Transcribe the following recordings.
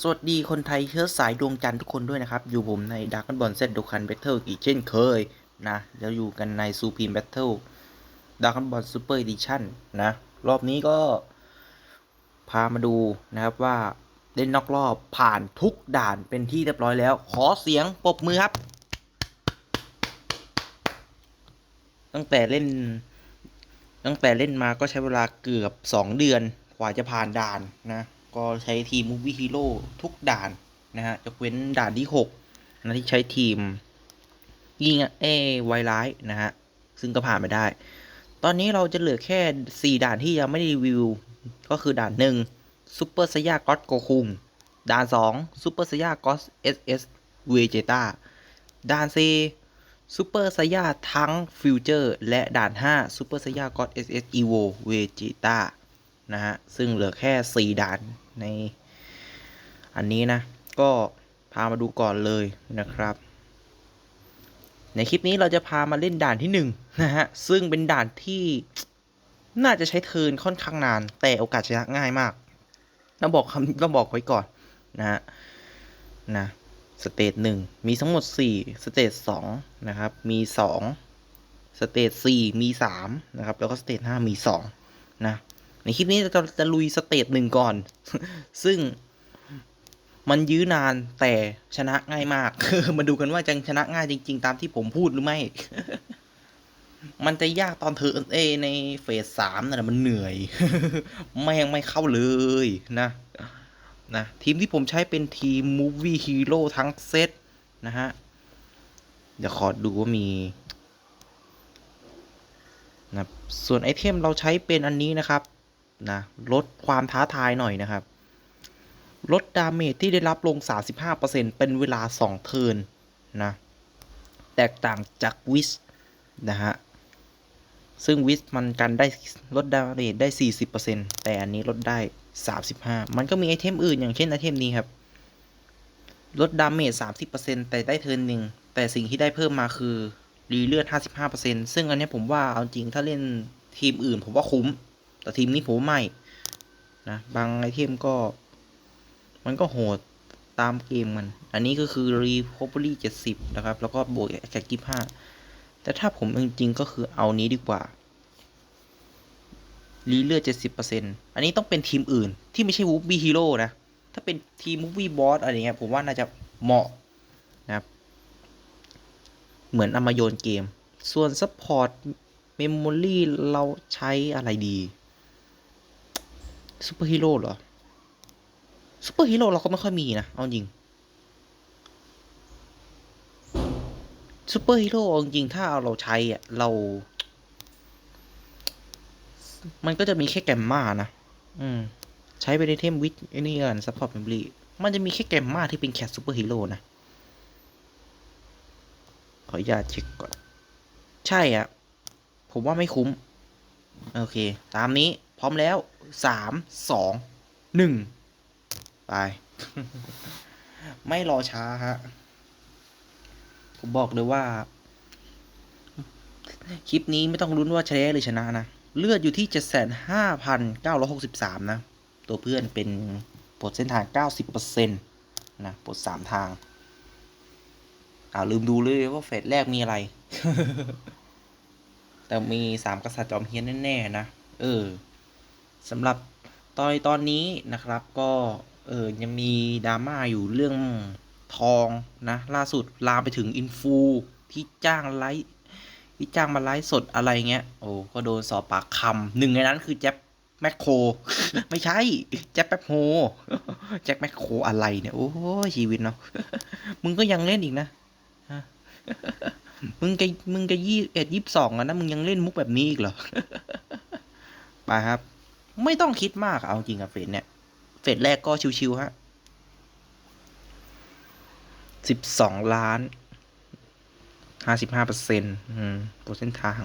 สวัสดีคนไทยเชื้อสายดวงจันทร์ทุกคนด้วยนะครับ อยู่ผมในดักกันบอลเซตดูคันแบทเทิลอีกเช่นเคยนะ แล้วอยู่กันในซูพีมแบทเทิลดักกันบอลซูเปอร์ดิชั่นนะ รอบนี้ก็พามาดูนะครับว่าเล่นนอกรอบผ่านทุกด่านเป็นที่เรียบร้อยแล้ว ขอเสียงปรบมือครับ ตั้งแต่เล่น ตั้งแต่เล่นมาก็ใช้เวลาเกือบ 2 เดือนกว่าจะผ่านด่านนะ ก็ใช้ทีม Movie Hero ทุกด่านนะฮะยกเว้นด่านที่6นะที่ใช้ทีมยิงเอไวไลท์นะฮะ ซึ่งก็ผ่านไม่ได้ ตอนนี้เราจะเหลือแค่ 4 ด่านที่ยังไม่ได้รีวิว ก็คือด่าน1 Super s a i y a God Goku ด่าน 2 Super s a i y a God SS Vegeta ด่าน4ซูเปอร์ไซยาทั้งฟิวเจอร์และด่าน5ซูเปอร์ไซยาก็อด SS Evo Vegeta นะฮะ ซึ่งเหลือแค่ 4 ด่านในอันนี้นะ ก็พามาดูก่อนเลยนะครับ ในคลิปนี้เราจะพามาเล่นด่านที่1นะฮะ ซึ่งเป็นด่านที่น่าจะใช้เทินค่อนข้างนาน แต่โอกาสชนะง่ายมาก ต้องบอกคำต้องบอกไว้ก่อนนะฮะนะสเตจหนึ่งมีทั้งหมด 4 สเตจ2นะครับ มี 2 สเตจ4มี 3 นะครับ แล้วก็สเตจ5มี 2 นะ ในคลิปนี้เราจะลุยสเตจหนึ่งก่อน ซึ่งมันยื้อนานแต่ชนะง่ายมาก มาดูกันว่าจะชนะง่ายจริง ๆ ตามที่ผมพูดหรือไม่ มันจะยากตอนเธอเอในเฟสสามนั่นแหละมันเหนื่อย แม่งไม่เข้าเลยนะนะทีมที่ผมใช้เป็นทีม Movie Hero ทั้งเซตนะฮะ เดี๋ยวขอดูว่ามีนะส่วนไอเทมเราใช้เป็นอันนี้นะครับ นะลดความท้าทายหน่อยนะครับ ลดดาเมจที่ได้รับลง 35%เป็นเวลา 2 เทิร์นนะ แตกต่างจากวิสนะฮะ ซึ่งวิสมันกันได้ลดดาเมจได้ 40%แต่อันนี้ลดได้ 35 มันก็มีไอเทมอื่นอย่างเช่นไอเทมนี้ครับลดดาเมจ30%แต่ได้เทิร์นหนึ่ง แต่สิ่งที่ได้เพิ่มมาคือรีเลือด 55%ซึ่งอันนี้ผมว่าเอาจริงถ้าเล่นทีมอื่นผมว่าคุ้ม แต่ทีมนี้ผมไม่นะบางไอเทมก็ มันก็โหดตามเกมมัน อันนี้ก็คือรีโคเ r y 70 นะครับ แล้วก็บวกแคกิบ5แต่ถ้าผมจริงๆ ก็คือเอานี้ดีกว่า รีเลือดเจ็ดสิบเปอร์เซ็นอันนี้ต้องเป็นทีมอื่นที่ไม่ใช่วูฟบี้ฮีโร่นะ ถ้าเป็นทีมวูฟบี้บอสอะไรเงี้ยผมว่าน่าจะเหมาะนะครับ เหมือนเอามาโยนเกม ส่วนซัพพอร์ตเมมโมรี่เราใช้อะไรดี ซูเปอร์ฮีโร่เหรอซูเปอร์ฮีโร่เราก็ไม่ค่อยมีนะ เอาจริงซูเปอร์ฮีโร่จริงๆถ้าเราใช้อะเรา มันก็จะมีแค่แกมมานะ อืม ใช้ไปในเทมวิทไอ้นี่กันซัพพอร์ตเมมโมรีมันจะมีแค่แกมมาที่เป็นแคทซูเปอร์ฮีโร่นะ ขออนุญาตเช็คก่อน ใช่อะ ผมว่าไม่คุ้ม โอเค ตามนี้ พร้อมแล้วสามสองหนึ่งไป ไม่รอช้าฮะ ผมบอกเลยว่า คลิปนี้ไม่ต้องลุ้นว่าชนะหรือชนะนะ เลือดอยู่ที่เจ็ดแสนห้าพันเก้าร้อยหกสิบสามนะ ตัวเพื่อนเป็นปลดเส้นทางเก้าสิบเปอร์เซ็นต์นะปลดสามทางอ่าลืมดูเลยว่าเฟสแรกมีอะไร แต่มีสามกษัตริย์จอมเฮียนแน่ ๆ นะ เออ สำหรับตอนตอนนี้นะครับก็เออยังมีดราม่าอยู่เรื่องทองนะล่าสุดลามไปถึงอินฟูที่จ้างไลฟ์ที่จ้างมาไลฟ์สดอะไรเงี้ยโอ้ก็โดนสอบปากคำหนึ่งในนั้นคือแจ็คแมคโคร ไม่ใช่ แจ็คแป๊บโฮแจ็คแมคโครอะไรเนี่ย โอ้ชีวิตเนาะมึงก็ยังเล่นอีกนะมึงจะมึงจะยี่เอ็ดยี่สิบสองนะ มึงยังเล่นมุกแบบนี้อีกเหรอ ไปครับ ไม่ต้องคิดมากเอาจริงกับเฟสเนี่ย เฟสแรกก็ชิวๆฮะสิบสองล้านห้าสิบห้าเปอร์เซ็นต์โปรเซ็นต์ทาง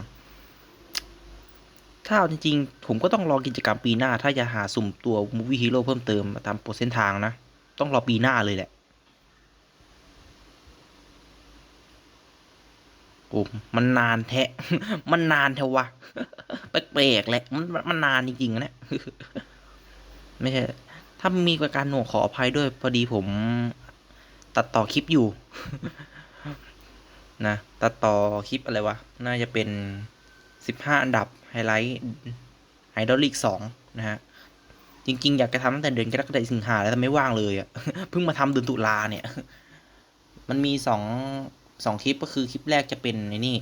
ถ้าเอาจริงๆ ผมก็ต้องรอกิจกรรมปีหน้า ถ้าจะหาสุ่มตัวมูวี่ฮีโร่เพิ่มเติม ตามโปรเซ็นต์ทางนะ ต้องรอปีหน้าเลยแหละ โอ้มันนานแท้ มันนานเทวะแปลกๆแหละมันมันนานจริงๆนะไม่ใช่ ถ้ามีประการหน่วงขออภัยด้วย พอดีผมตัดต่อคลิปอยู่ นะ ตัดต่อคลิปอะไรวะ น่าจะเป็นสิบห้าอันดับไฮไลท์ไฮดอลิกสองนะฮะ จริง ๆ อยากจะทำตั้งแต่เดือนกรกฎาคมสิงหาแล้วแต่ไม่ว่างเลยอะ่ะ เพิ่งมาทำเดือนตุลาเนี่ย มันมีสอง สองคลิปก็คือคลิปแรกจะเป็นในนี่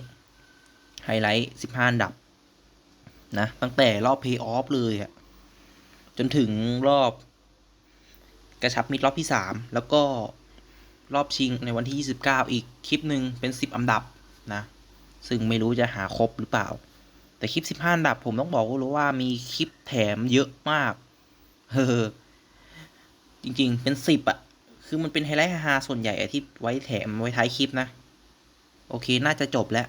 ไฮไลท์สิบห้าอันดับ นะ ตั้งแต่รอบเพย์ออฟเลยอะ่ะจนถึงรอบกระชับมิตรอบที่สามแล้วก็รอบชิงในวันที่ 29 อีกคลิปหนึ่งเป็น 10 อันดับนะ ซึ่งไม่รู้จะหาครบหรือเปล่า แต่คลิป 15 อันดับผมต้องบอกเลยว่ามีคลิปแถมเยอะมาก เฮ้อจริงๆเป็น 10อะ คือมันเป็นไฮไลท์ฮาส่วนใหญ่อะที่ไว้แถมไว้ท้ายคลิปนะ โอเค น่าจะจบแล้ว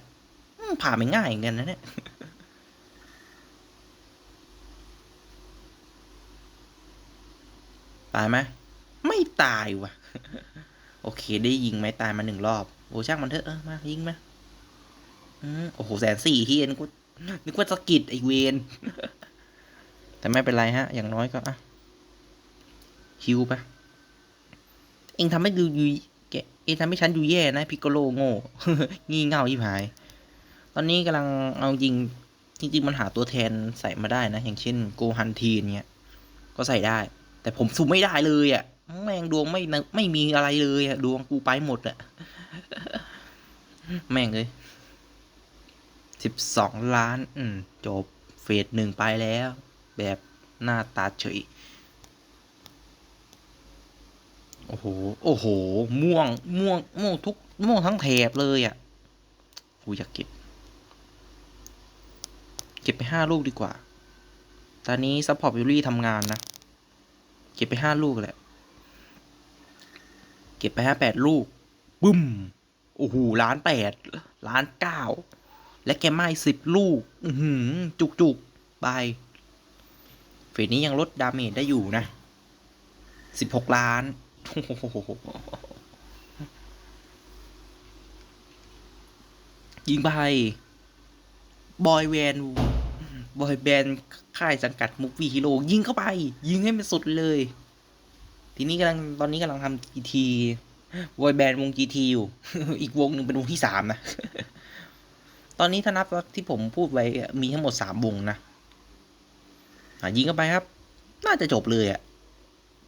ผ่านไปง่ายเหมือนกันนะเนี่ยตายไหมไม่ตายว่ะ โอเค ได้ยิงไหมตายมาหนึ่งรอบ โอ้ช่างมันเถอะเออมายิงไหมอืมโอ้โหแสนสี่ที่นึกว่านึกว่าสะกิดไอเวนแต่ไม่เป็นไรฮะ อย่างน้อยก็อะฮิวไปเองทำให้ดูยู แกเอทำให้ฉันดูแย่นะพิกโกโลโง่งี่เง่าที่หาย ตอนนี้กำลังเอาจริงจริงๆมันหาตัวแทนใส่มาได้นะ อย่างเช่นโกฮันทีนเนี่ยก็ใส่ได้ แต่ผมสุ่มไม่ได้เลยอะ่ะแม่งดวงไม่ไม่มีอะไรเลยอะ่ะดวงกูไปหมดอะ่ะแม่งเลยสิบสองล้าน อืม จบเฟสหนึ่งไปแล้ว แบบหน้าตาเฉย โอ้โห โอ้โห ม่วง ม่วง ม่วงทุก ม่วงทั้งแถบเลยอะ่ะกูอยากเก็บ เก็บไปห้าลูกดีกว่า ตอนนี้ซัพพอร์ตวิลลี่ทำงานนะ เก็บไปห้าลูกแหละ เก็บไปห้าแปดลูก บึ้ม โอ้โห ล้านแปด ล้านเก้า และแกไม่สิบลูก อือหือจุกจุกบายเฟสนี้ยังลดดาเมจได้อยู่นะสิบหกล้าน ยิงไปบอยแวนบอยแบนด์ค่ายสังกัดมุกวีฮีโร่ยิงเข้าไป ยิงให้มันสุดเลย ทีนี้กำลังตอนนี้กำลังทำจีทีบอยแบนด์วงจีทีอยู่ อีกวงหนึ่งเป็นวงที่สามนะ ตอนนี้ถ้านับที่ผมพูดไว้มีทั้งหมดสามวงนะะยิงเข้าไปครับ น่าจะจบเลยอะ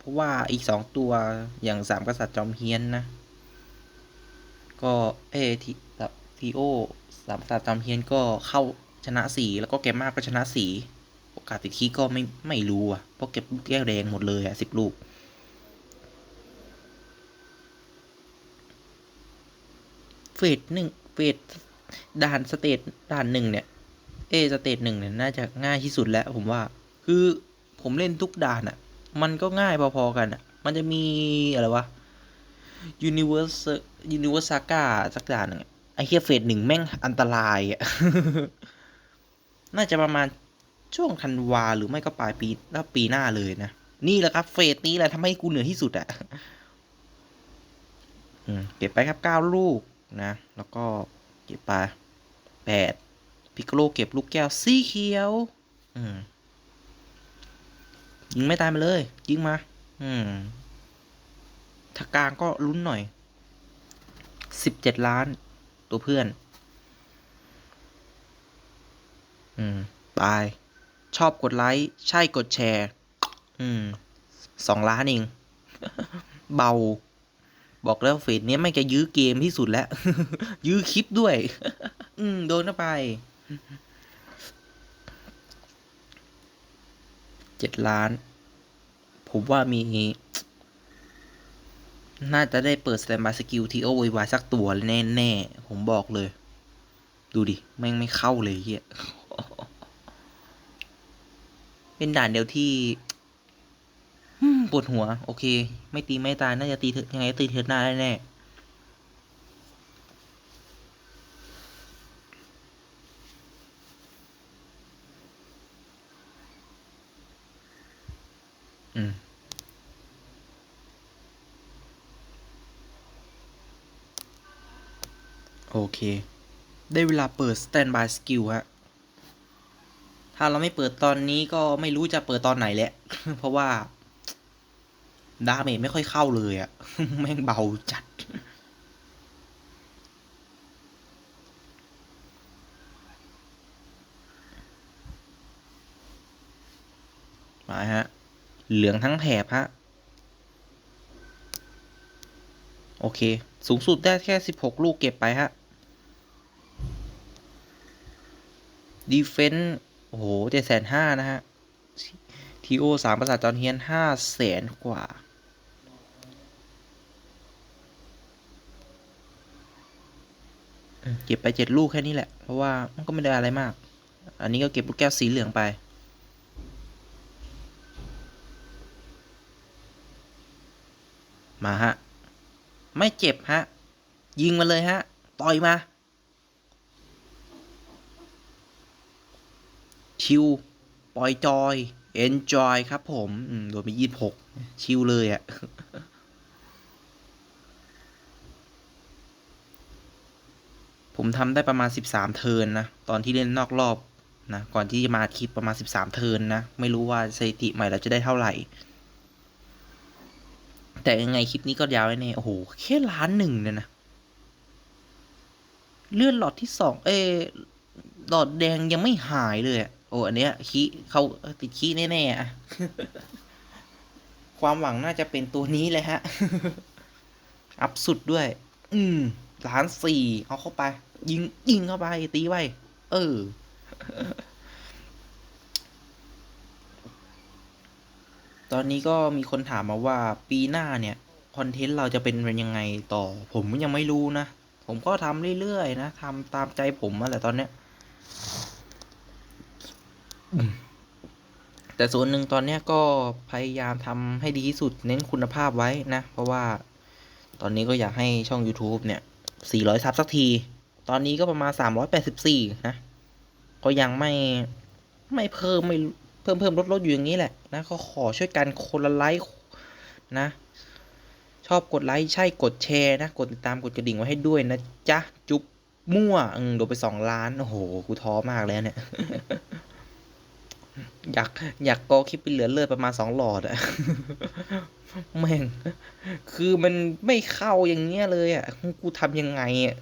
เพราะว่าอีกสองตัวอย่างสามกษัตริย์จอมเฮียนนะ ก็เอทีทีโอสามกษัตริย์จอมเฮียนก็เข้าชนะสีแล้วก็แกมมากก็ชนะสีโอกาสติดคีก็ไม่ไม่รู้อะเพราะเก็บลูกแก้วแดงหมดเลยอะสิบลูกเฟสหนึ่งเฟสด่านสเตจด่านหนึ่งเนี่ยเอสเตจหนึ่งเนี่ยน่าจะง่ายที่สุดแล้วผมว่า คือผมเล่นทุกด่านอะ มันก็ง่ายพอๆกันอะ มันจะมีอะไรวะ Universe Universe Saga สักด่านึงไอเฮียเฟสหนึ่งแม่งอันตรายอะ น่าจะประมาณช่วงธันวาหรือไม่ก็ปลายปีแล้วปีหน้าเลยนะ นี่แหละครับ เฟสนี้แหละทำให้กูเหนือที่สุดอะเก็บไปครับเก้าลูกนะ แล้วก็เก็บไปแปดพิกโลเก็บลูกแก้วสีเขียว อืม ยิงไม่ตายมาเลย ยิงมา อืมถ้ากลางก็ลุ้นหน่อยสิบเจ็ดล้าน ตัวเพื่อน อืมบาย ชอบกดไลค์ ใช่กดแชร์ อืมสองล้านเอง เบา บอกแล้วเฟสเนี้ยไม่จะยื้อเกมที่สุดแล้ว ยื้อคลิปด้วย อืม โดนเข้าไป เจ็ดล้าน ผมว่ามี น่าจะได้เปิดสแตนบายสกิลทีโอวายสักตัวแน่แน่ๆ ผมบอกเลย ดูดิ แม่งไม่เข้าเลยเฮียเป็นด่านเดียวที่ปวดหัว โอเค ไม่ตีไม่ตาย น่าจะตีเธอยังไงตีเธอหน้าได้แน่ เค ได้เวลาเปิด Standby Skill ฮะ ถ้าเราไม่เปิดตอนนี้ก็ไม่รู้จะเปิดตอนไหนแหละ เพราะว่า ดาเมจไม่ค่อยเข้าเลยอะแม่งเบาจัด มาฮะ เหลืองทั้งแถบฮะ โอเค สูงสุดได้แค่สิบหกลูกเก็บไปฮะ ดีเฟนต์โอ้โหเจ็ดแสนห้านะฮะทีโอสามประสาทจอนเฮียนห้าแสนกว่า เก็บไปเจ็ดลูกแค่นี้แหละ เพราะว่ามันก็ไม่ได้อะไรมาก อันนี้ก็เก็บลูกแก้วสีเหลืองไปมาฮะ ไม่เจ็บฮะ ยิงมาเลยฮะ ต่อยมา ชิวปล่อยจอย enjoy ครับผมโดนไปยี่สิบหกชิวเลยอะ่ะผมทำได้ประมาณ 13 เทินนะ ตอนที่เล่นนอกรอบนะ ก่อนที่จะมาคลิปประมาณ 13 เทินนะ ไม่รู้ว่าสถิติใหม่เราจะได้เท่าไหร่ แต่ยังไงคลิปนี้ก็ยาวแน่ๆโอ้โห แค่ล้านหนึ่งเนี่ยนะ เลื่อนหลอดที่สองเอหลอดแดงยังไม่หายเลยอะ โอ้อันเนี้ยคีเขาติดคีแน่ๆอะความหวังน่าจะเป็นตัวนี้เลยฮะ อัพสุดด้วย อืมล้านสี่เอาเข้าไป ยิงยิงเข้าไป ตีไว้ เออ ตอนนี้ก็มีคนถามมาว่าปีหน้าเนี่ยคอนเทนต์เราจะเป็นยังไงต่อ ผมยังไม่รู้นะ ผมก็ทำเรื่อยๆนะทำตามใจผมมาแหละตอนเนี้ย แต่ส่วนหนึ่งตอนเนี้ยก็พยายามทำให้ดีที่สุดเน้นคุณภาพไว้นะ เพราะว่าตอนนี้ก็อยากให้ช่อง YouTube เนี่ย 400 ซับสักที ตอนนี้ก็ประมาณ 384 นะ ก็ยังไม่ไม่เพิ่มไม่เพิ่มเพิ่มลดลดอยู่อย่างนี้แหละนะ ก็ขอช่วยกันคนละไลค์นะ ชอบกดไลค์ใช่กดแชร์นะ กดติดตามกดกระดิ่งไว้ให้ด้วยนะจ๊ะ จุ๊บมั่วอืมโดนไปสองล้าน โอ้โห กูท้อมากแล้วเนี่ย อยากอยากกอคลิปไปเหลือเลือดประมาณสองหลอดอะแม่งคือมันไม่เข้าอย่างเงี้ยเลยอะกูทำยังไงอะ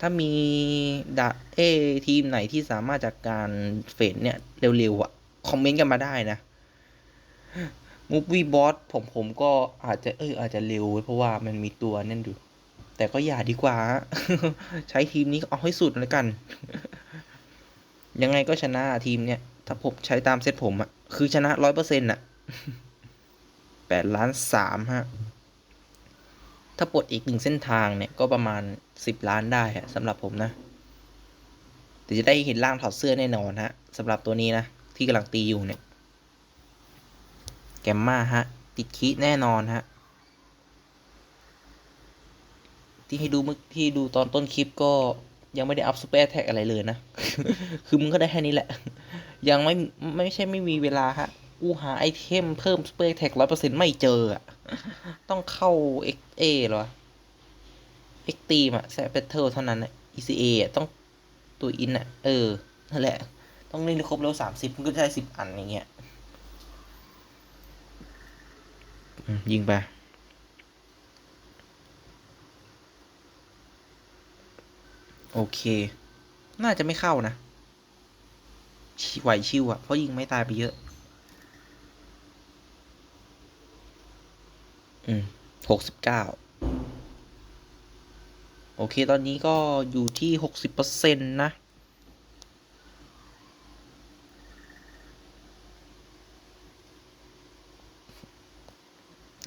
ถ้ามีดะเอทีมไหนที่สามารถจัดการเฟดเนี่ย เร็วๆอะคอมเมนต์กันมาได้นะมูฟวี่บอสผมผมก็อาจจะเอออาจจะเร็ว เพราะว่ามันมีตัวนั่นอยู่ แต่ก็อย่าดีกว่า ใช้ทีมนี้เอาให้สุดแล้วกัน ยังไงก็ชนะทีมเนี่ย ถ้าผมใช้ตามเซตผมอะคือชนะร้อยเปอร์เซ็นต์อะแปดล้านสามฮะ ถ้าปลดอีกหนึ่งเส้นทางเนี่ยก็ประมาณสิบล้านได้ฮะสำหรับผมนะแต่จะได้เห็นร่างถอดเสื้อแน่นอนฮะสำหรับตัวนี้นะ ที่กำลังตีอยู่เนี่ย แกมมาฮะ ติดคีแน่นอนฮะ ที่ให้ดูเมื่อที่ดูตอนต้นคลิปก็ยังไม่ได้อัพซูเปอร์แท็กอะไรเลยนะ คือมึงก็ได้แค่นี้แหละ ยังไม่ไม่ใช่ไม่มีเวลาฮะกูหาไอเทมเพิ่มซูเปอร์แท็กร้อยเปอร์เซ็นต์ไม่เจออะต้องเข้า XA เหรอ X ตีมอะแซปเปเทลเท่านั้นอะ ECA อต้องตัวอินอะเออนั่นแหละ ต้องเล่นให้ครบแล้วสามสิบมันก็ได้สิบอันอย่างเงี้ยยิงไปโอเค น่าจะไม่เข้านะ ไหวชิวอะเพราะยิงไม่ตายไปเยอะ อืมหกสิบเก้าโอเค ตอนนี้ก็อยู่ที่หกสิบเปอร์เซ็นต์นะ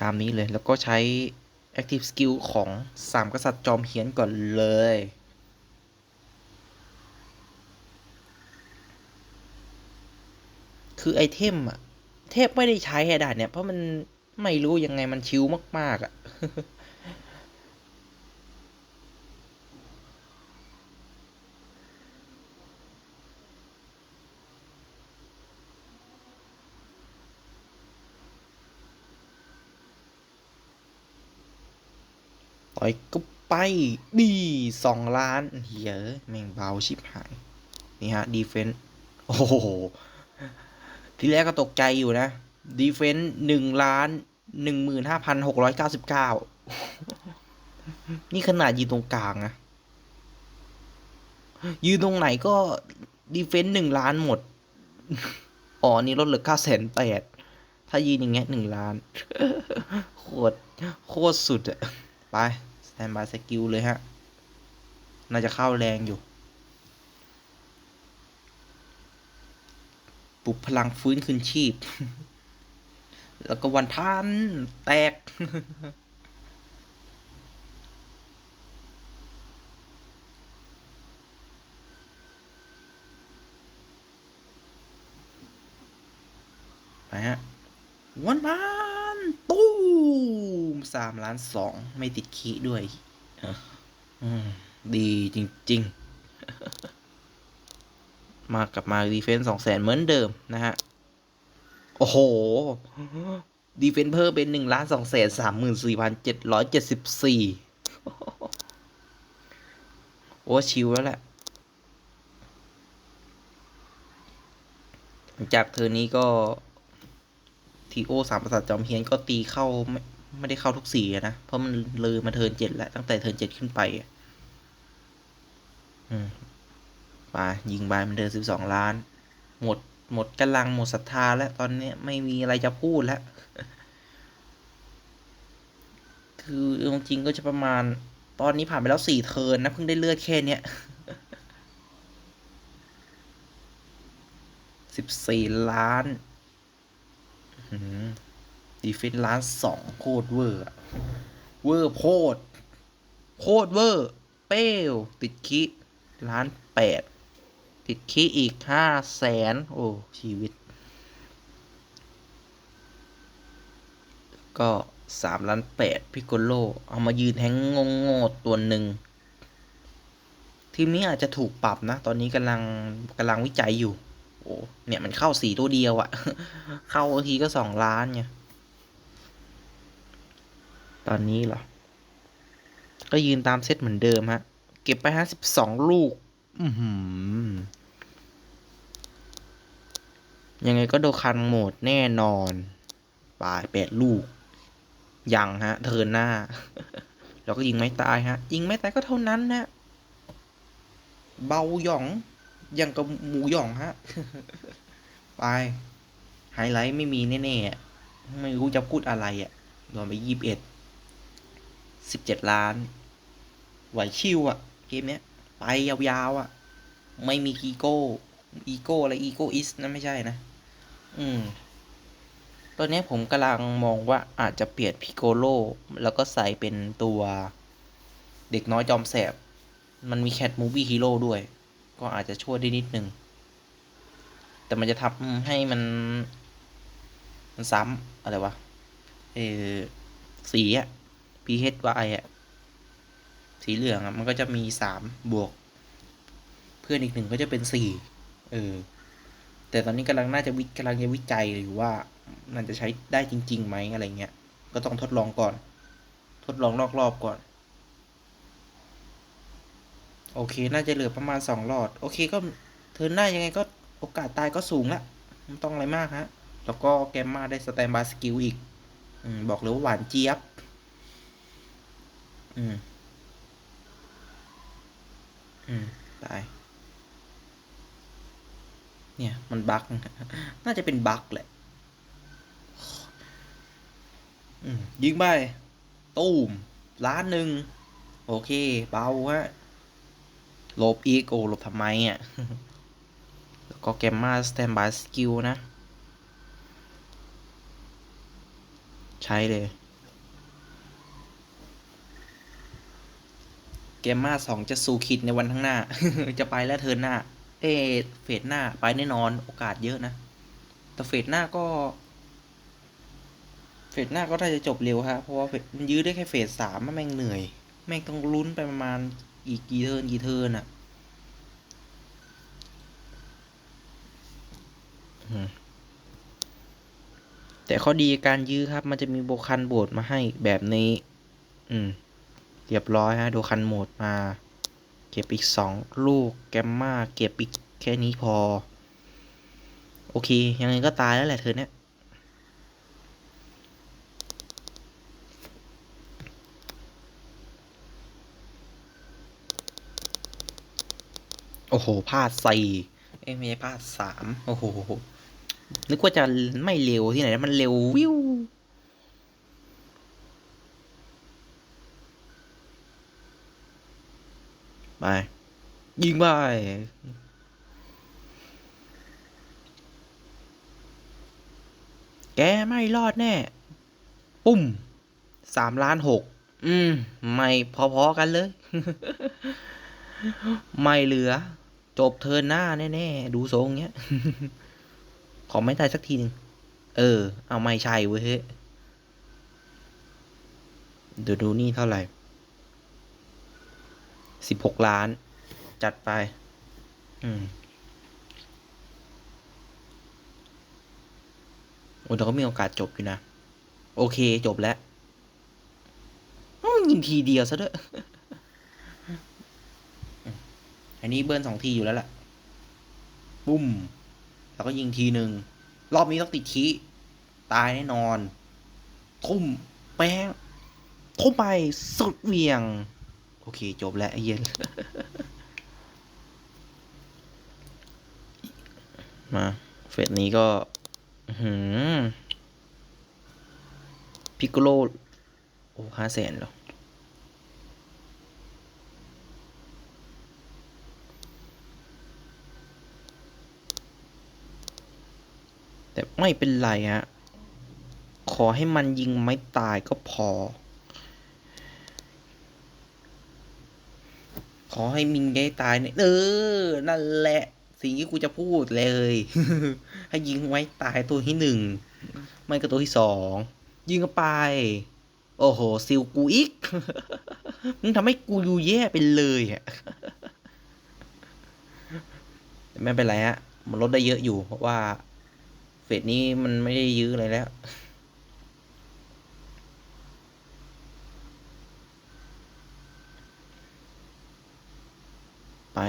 ตามนี้เลยแล้วก็ใช้ Active Skill ของสามกษัตริย์จอมเฮียนก่อนเลย คือไอเทมอะเทพไม่ได้ใช้อะด่านเนี่ย เพราะมันไม่รู้ยังไงมันชิวมาก ๆอะต่อยก็ไปดีสองล้านเฮ้ยแม่งเบาชิบหาย นี่ฮะ ดีเฟนต์โอ้โห ทีแรกก็ตกใจอยู่นะดีเฟนต์หนึ่งล้านหนึ่งหมื่นห้าพันหกร้อยเก้าสิบเก้านี่ขนาดยืนตรงกลางนะยืนตรงไหนก็ดีเฟนต์หนึ่งล้านหมด อ๋อ นี่ลดเหลือเก้าแสนแปดถ้ายืนอย่างเงี้ยหนึ่งล้าน โคตร โคตรสุดอะไป สแตนบายสกิลเลยฮะ น่าจะเข้าแรงอยู่ ปลุกพลังฟื้นคืนชีพ แล้วก็วันท่านแตก ไปฮะ วันพันตู้มสามล้านสอง ไม่ติดขีด้วยอืมดีจริง ๆ มากลับมาดีเฟนส์สองแสนเหมือนเดิมนะฮะ โอ้โห ดีเฟนเพิ่มเป็นหนึ่งล้านสองแสนสามหมื่นสี่พันเจ็ดร้อยเจ็ดสิบสี่โอ้ชิวแล้วแหละหลังจากเธอนี้ก็ ทีโอสามประสาทจอมเฮียนก็ตีเข้าไม่ไม่ได้เข้าทุกสีนะ เพราะมันเลยมาเทินเจ็ดแล้ว ตั้งแต่เทินเจ็ดขึ้นไปอืม ไปยิงบายมันเดินสิบสองล้าน หมดหมดกำลังหมดศรัทธาแล้วตอนนี้ไม่มีอะไรจะพูดแล้ว คือจริงก็จะประมาณ ตอนนี้ผ่านไปแล้วสี่เทินนะเพิ่งได้เลือดแค่เนี้ยสิบสี่ล้านดีเฟนล้านสองโคตรเวอร์อะเวอร์โคตรโคตรเวอร์ เป้วติดคิล้านแปด ติดคิอีกห้าแสนโอ้ชีวิต ก็สามล้านแปดพิกโกโล เอามายืนแทงงงโง่ตัวหนึ่ง ทีมนี้อาจจะถูกปรับนะ ตอนนี้กำลังกำลังวิจัยอยู่ โอ้เนี่ยมันเข้าสีตัวเดียวอะเข้าทีก็สองล้านไงตอนนี้เหรอ ก็ยืนตามเซตเหมือนเดิมฮะ เก็บไปห้าสิบสองลูก ยังไงก็โดคันโหมดแน่นอนปลายแปดลูก ยังฮะ เทินหน้า แล้วก็ยิงไม่ตายฮะ ยิงไม่ตายก็เท่านั้นนะ เบาหยอง ยังกับหมูหยองฮะ ไป ไฮไลท์ไม่มีแน่ๆ ไม่รู้จะพูดอะไรอะ่ะโดนไปยี่สิบเอ็ด สิบเจ็ดล้าน ไหวชิวอะ่ะ เกมเนี้ย ไปยาวๆอะ่ะ ไม่มีอีโก้ อีโก้อะไรอีโก้อิสนะไม่ใช่นะ อืม ตอนนี้ผมกำลังมองว่าอาจจะเปลี่ยนพิโกโลแล้วก็ใส่เป็นตัวเด็กน้อยจอมแสบ มันมีแคทมูวี่ฮีโร่ด้วย ก็อาจจะช่วยได้นิดนึง แต่มันจะทำให้มัน มันซ้ำอะไรวะ เออสีอะ PHY อะ สีเหลืองมันก็จะมีสามบวก เพื่อนอีกหนึ่งก็จะเป็นสี่เออ แต่ตอนนี้กำลังน่าจะวิกำลังจะวิจัยอยู่ว่ามันจะใช้ได้จริงๆไหมอะไรเงี้ย ก็ต้องทดลองก่อน ทดลองนอกรอบก่อน โอเค น่าจะเหลือประมาณสองหลอด โอเคก็เทิร์นหน้ายังไงก็โอกาสตายก็สูงละไม่ต้องอะไรมากฮะ แล้วก็แกมมาได้สแตนบายสกิลอีก อืม บอกเลยว่าหวานเจี๊ยบ อืม อืมตาย เนี่ยมันบั๊กน่าจะเป็นบั๊กแหละ อืมยิงไปตูมล้านหนึ่ง โอเค เบาฮะลบอีกโอ้ลบทำไมอะ แล้วก็แกมมาสแตนบายสกิลนะ ใช้เลย เกมมาสองจะสู่ขิดในวันข้างหน้า จะไปแล้วเทินหน้า เอเฟสหน้าไปแน่นอนโอกาสเยอะนะ แต่เฟสหน้าก็ เฟสหน้าก็น่าจะจบเร็วฮะ เพราะว่ามันยื้อได้แค่เฟสสามมันแม่งเหนื่อย แม่งต้องลุ้นไปประมาณอีกกี่เทินกี่เทินอะแต่ข้อดีการยื้อครับ มันจะมีโบคันโบดมาให้แบบนี้ อืม เรียบร้อยฮะ ดูคันโหมดมา เก็บอีกสองลูก แกมมาเก็บอีกแค่นี้พอ โอเค ยังไงก็ตายแล้วแหละเธอเนี่ยโอ้โหพลาดสี่เอ้ไม่ใช่พลาดสามโอ้โห นึกว่าจะไม่เร็วที่ไหน มันเร็ววิว ไป ยิงไปแกไม่รอดแน่ ปุ้มสามล้านหก อืม ไม่พอๆกันเลย ไม่เหลือ จบเทินหน้าแน่ๆ ดูทรงเงี้ย ขอไม่ตายสักทีหนึ่งเออ เอาไม่ใช่เว้ยเฮ้ยเดี๋ยวดูนี่เท่าไหร่ สิบหกล้าน จัดไป อืมโอ้แต่ก็มีโอกาสจบอยู่นะ โอเคจบแล้วยิงทีเดียวซะด้วย อันนี้เบิร์นสองทีอยู่แล้วล่ะปุ้ม แล้วก็ยิงทีหนึ่ง รอบนี้ต้องติดคีตายแน่นอน ทุ่มแป้งทุ่มไปสุดเวียง โอเค จบแล้วเย็น มาเฟสนี้ก็หือพิกโกโลโอ้ห้าแสนหรอแต่ไม่เป็นไรฮะ ขอให้มันยิงไม่ตายก็พอ ขอให้มิงได้ตายเนี่ยเออ นั่นแหละ สิ่งที่กูจะพูดเลย ให้ยิงไว้ตายตัวที่หนึ่งไม่ก็ตัวที่สองยิงเข้าไป โอ้โหซิลกูอีกมึงทำให้กูอยู่แย่ไปเลยอะไม่เป็นไรฮะมันลดได้เยอะอยู่ เพราะว่าเฟสนี้มันไม่ได้ยื้ออะไรแล้ว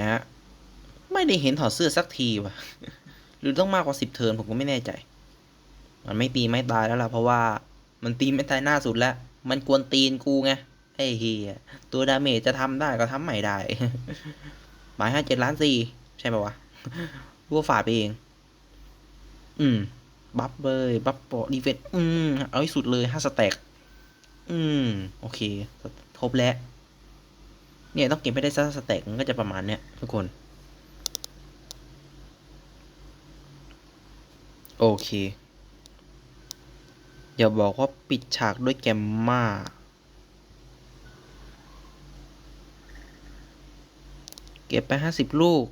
ฮะ ไม่ได้เห็นถอดเสื้อสักทีว่ะหรือต้องมากกว่าสิบเทิร์นผมก็ไม่แน่ใจ มันไม่ตีไม่ตายแล้วล่ะเพราะว่ามันตีไม่ตายหน้าสุดแล้ว มันกวนตีนกูไงไอ้เฮียตัวดาเมจจะทำได้ก็ทำไม่ได้หมายห้าเจ็ดล้านสี่ใช่ป่าวะรู้ว่าฝาไปเอง อืม บัฟเลยบัฟโปดีเฟนอืม เอาให้สุดเลยห้าสแต็กอืม โอเค ครบแล้ว เนี่ยต้องเก็บไม่ได้สักสแต็กมันก็จะประมาณเนี้ยทุกคน โอเคอย่าบอกว่าปิดฉากด้วยแกมมาเก็บไปห้าสิบลูก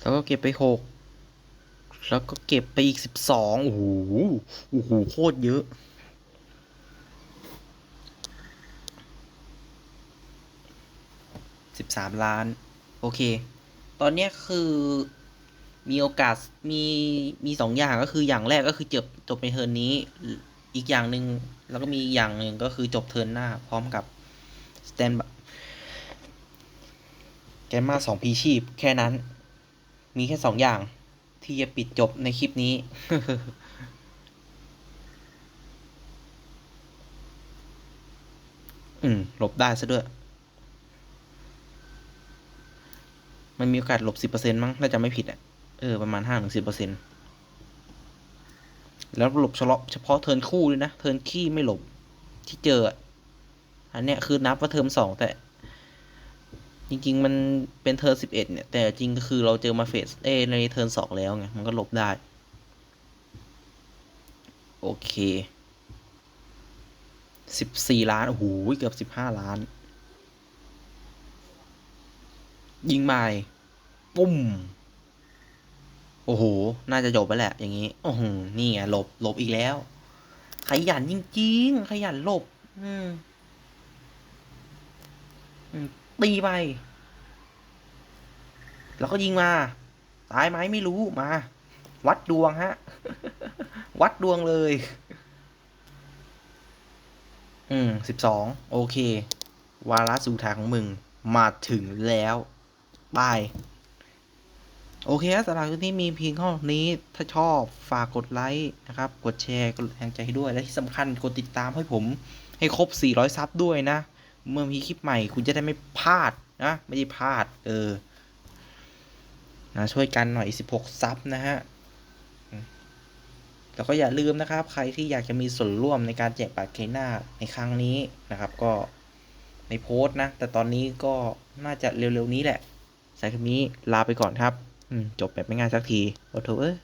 แล้วก็เก็บไปหกแล้วก็เก็บไปอีกสิบสองโอ้โหโอ้โหโคตรเยอะ สิบสามล้าน โอเค ตอนเนี้ยคือมีโอกาสมีมีสองอย่างก็คืออย่างแรกก็คือจบจบในเทิร์นนี้ อีกอย่างหนึ่งแล้วก็มีอีกอย่างหนึ่งก็คือจบเทิร์นหน้า พร้อมกับสแตนแกมมาสองพีชีพ แค่นั้น มีแค่สองอย่าง ที่จะปิดจบในคลิปนี้ อืมหลบได้ซะด้วย มันมีโอกาสหลบสิบเปอร์เซ็นต์มั้งถ้าจะไม่ผิดอะ เออ ประมาณห้าถึงสิบเปอร์เซ็นต์แล้วหลบเฉพาะเฉพาะเทิร์นคู่ด้วยนะ เทิร์นขี้ไม่หลบที่เจอ อันเนี้ยคือนับว่าเทอมสองแต่ จริง ๆ มันเป็นเทิร์นสิบเอ็ดเนี่ย แต่จริงก็คือเราเจอมาเฟสเอในเทิร์นสองแล้วไง มันก็หลบได้ โอเคสิบสี่ล้าน โอ้โห เกือบสิบห้าล้าน ยิงไม้ ปุ้มโอ้โห น่าจะจบไปแหละ อย่างนี้ โอ้โห นี่ไงหลบ หลบอีกแล้ว ขยันจริงๆ ขยันหลบ อืมตีไป แล้วก็ยิงมา ตายไหมไม่รู้ มา วัดดวงฮะ วัดดวงเลย อืมสิบสอง โอเค วาระสุดท้ายของมึง มาถึงแล้ว บาย โอเคครับสำหรับคลิปนี้มีเพียงเท่านี้ ถ้าชอบฝากกดไลค์นะครับ กดแชร์ กดแรงใจให้ด้วย และที่สำคัญกดติดตามให้ผมให้ครบ 400 ซับด้วยนะ เมื่อมีคลิปใหม่คุณจะได้ไม่พลาดนะ ไม่ได้พลาด เออนะช่วยกันหน่อย 16 ซับนะฮะ แล้วก็อย่าลืมนะครับ ใครที่อยากจะมีส่วนร่วมในการแจกบัตรเคนาในครั้งนี้นะครับ ก็ในโพสต์นะ แต่ตอนนี้ก็น่าจะเร็วๆนี้แหละสายคำนี้ลาไปก่อนครับ จบแบบไม่ง่ายสักทีโอ้โถเอ้ย